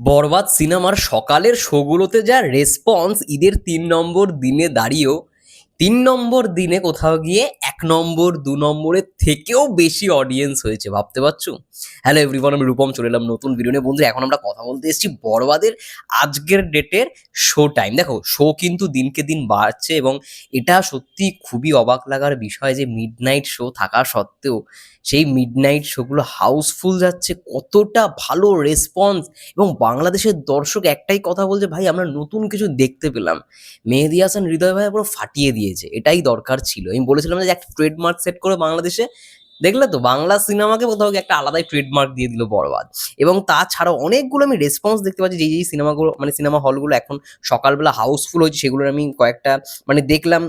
বরবাদ সিনেমার সকালের শোগুলোতে যা রেসপন্স ঈদের তিন নম্বর দিনে দাঁড়িয়েও তিন নম্বর দিনে কোথাও গিয়ে এক নম্বর, দু নম্বরের থেকেও বেশি অডিয়েন্স হয়েছে, ভাবতে পারছ? হ্যালো এভরিওয়ান আমি রূপম, চলে এলাম নতুন ভিডিও নিয়ে। বন্ধু এখন আমরা কথা বলতে এসেছি বরবাদের আজকের ডেটের শো টাইম দেখো শো কিন্তু দিনকে দিন বাড়ছে এবং এটা সত্যি খুবই অবাক লাগার বিষয় যে মিড নাইট শো থাকা সত্ত্বেও সেই মিড নাইট শোগুলো হাউসফুল যাচ্ছে, কতটা ভালো রেসপন্স এবং বাংলাদেশের দর্শক একটাই কথা বলছে, ভাই, আমরা নতুন কিছু দেখতে পেলাম। মেহেদি হাসান হৃদয় ভাই পুরো ফাটিয়ে দিয়েছে এটাই দরকার ছিল। আমি বলেছিলাম যে একটা ট্রেডমার্ক সেট করে বাংলাদেশে। দেখলে তো বাংলা সিনেমাকে কোথাও একটা আলাদাই ট্রেডমার্ক দিয়ে দিল বরবাদ। এবং তাছাড়াও অনেকগুলো আমি রেসপন্স দেখতে পাচ্ছি, যেই যেই সিনেমাগুলো মানে সিনেমা হলগুলো এখন সকালবেলা হাউসফুল হয়েছে, সেগুলোর আমি কয়েকটা মানে দেখলাম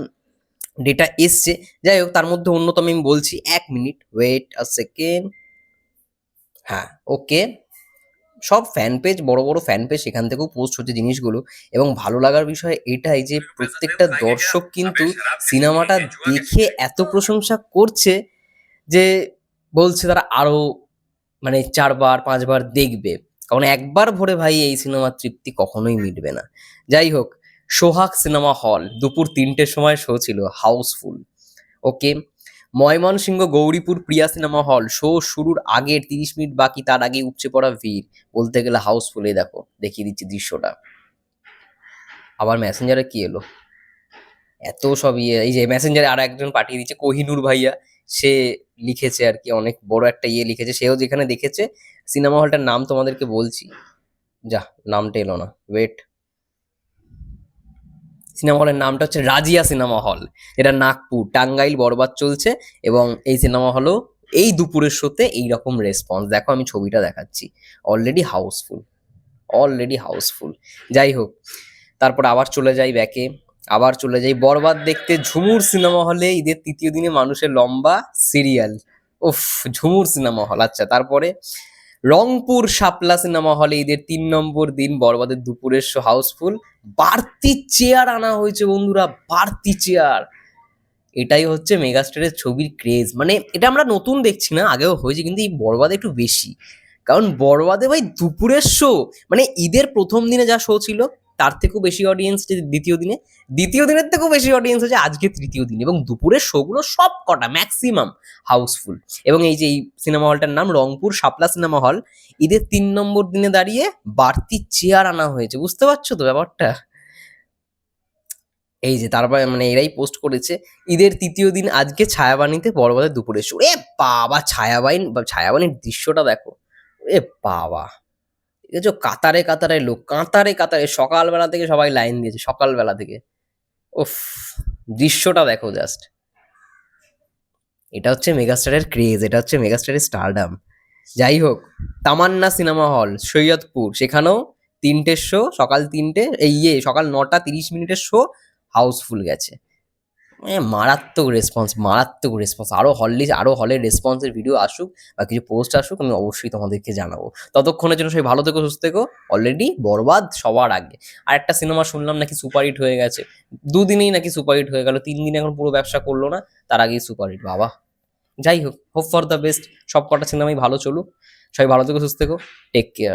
ডেটা এসছে। যাই হোক, তার মধ্যে অন্যতম আমি বলছি, এক মিনিট ওয়েট আ সেকেন্ড হ্যাঁ ওকে সব ফ্যান পেজ বড় বড় ফ্যান পেজ সেখান থেকেও পোস্ট হচ্ছে জিনিসগুলো এবং ভালো লাগার বিষয় এটাই যে প্রত্যেকটা দর্শক কিন্তু সিনেমাটা দেখে এত প্রশংসা করছে যে বলছে তারা আরও মানে চারবার পাঁচবার দেখবে। কারণ একবার ভরে ভাই এই সিনেমার তৃপ্তি কখনোই মিটবে না। যাই হোক সোহাগ সিনেমা হল দুপুর তিনটের সময় শো ছিল housefull okay Mymensingh Gouripur Priya cinema hall. Show শুরুর আগে তিরিশ মিনিট বাকি, তার আগে উপচে পড়া ভিড়। বলতে গেলে হাউসফুল দেখো, দেখিয়ে দিচ্ছি দৃশ্যটা। আবার মেসেঞ্জারে কি এলো? এত সব ইয়ে এই যে মেসেঞ্জারে আর একজন পাঠিয়ে দিচ্ছে, কোহিনুর ভাইয়া। সে লিখেছে আর কি, অনেক বড় একটা ইয়ে লিখেছে। সেও যেখানে দেখেছে, সিনেমা হলটার নাম তোমাদেরকে বলছি। যা, নামটা এলো না। ওয়েট সিনেমা হলের নামটা হচ্ছে রাজিয়া সিনেমা হল। এটা নাগপুর, টাঙ্গাইল বরবাদ চলছে এবং এই সিনেমা হলও এই দুপুরের শোতে এইরকম রেসপন্স দেখো আমি ছবিটা দেখাচ্ছি। অলরেডি হাউসফুল অলরেডি হাউসফুল যাই হোক, তারপর আবার চলে যাই ব্যাকে আবার চলে যাই বরবাদ দেখতে ঝুমুর সিনেমা হলে ঈদের তৃতীয় দিনে মানুষের লম্বা সিরিয়াল উফ, ঝুমুর সিনেমা হল। আচ্ছা তারপরে রংপুর সাপলা সিনেমা হলে ঈদের তিন নম্বর দিন বরবাদের দুপুরের শো হাউসফুল বাড়তি চেয়ার আনা হয়েছে বন্ধুরা, বাড়তি চেয়ার এটাই হচ্ছে মেগাস্টারের ছবির ক্রেজ মানে এটা আমরা নতুন দেখছি না, আগেও হয়েছে, কিন্তু এই বরবাদে একটু বেশি। কারণ বরবাদে ভাই দুপুরের শো মানে ঈদের প্রথম দিনে যা শো ছিল তার থেকেও বেশি অডিয়েন্স দ্বিতীয় দিনে, দ্বিতীয় দিনের থেকেও বেশি অডিয়েন্স হচ্ছে আজকে তৃতীয় দিন এবং দুপুরের শোগুলো সব কটা ম্যাক্সিমাম হাউসফুল এবং এই যে এই সিনেমা হলটার নাম রংপুর শাপলা সিনেমা হল ঈদের তিন নম্বর দিনে দাঁড়িয়ে বাড়তি চেয়ার আনা হয়েছে, বুঝতে পারছ তো ব্যাপারটা? এই যে তারপরে মানে এরাই পোস্ট করেছে, ঈদের তৃতীয় দিন আজকে ছায়াবাণীতে বড় বড়বাদের দুপুরে শো এ বাবা ছায়াবাহিনী বা ছায়াবাণীর দৃশ্যটা দেখো, এ বাবা। দেখেছ কাতারে কাতারে লোক, কাতারে কাতারে সকালবেলা থেকে সবাই লাইন দিয়েছে, সকালবেলা থেকে। উফ, দৃশ্যটা দেখো জাস্ট এটা হচ্ছে মেগাস্টারের ক্রেজ এটা হচ্ছে মেগাস্টারের স্টারডাম যাই হোক, তামান্না সিনেমা হল সৈয়দপুর, সেখানেও তিনটের শো সকাল তিনটে, এই ইয়ে সকাল নটা তিরিশ মিনিটের শো হাউসফুল গেছে। এ মারাত্মক রেসপন্স মারাত্মক রেসপন্স আরও হল লিস্ট আরও হলের রেসপন্সের ভিডিও আসুক বা কিছু পোস্ট আসুক, আমি অবশ্যই তোমাদেরকে জানাব। ততক্ষণের জন্য সবাই ভালো থেকো, সুস্থ থেকো। অলরেডি বরবাদ সবার আগে। আর একটা সিনেমা শুনলাম নাকি সুপারহিট হয়ে গেছে। দুদিনেই নাকি সুপারহিট হয়ে গেল, তিন দিন এখন পুরো ব্যবসা করল না, তার আগেই সুপারহিট বাবা। যাই হোক হোপ ফর দ্য বেস্ট সব কটা সিনেমাই ভালো চলুক। সবাই ভালো থেকো, সুস্থ থেকো টেক কেয়ার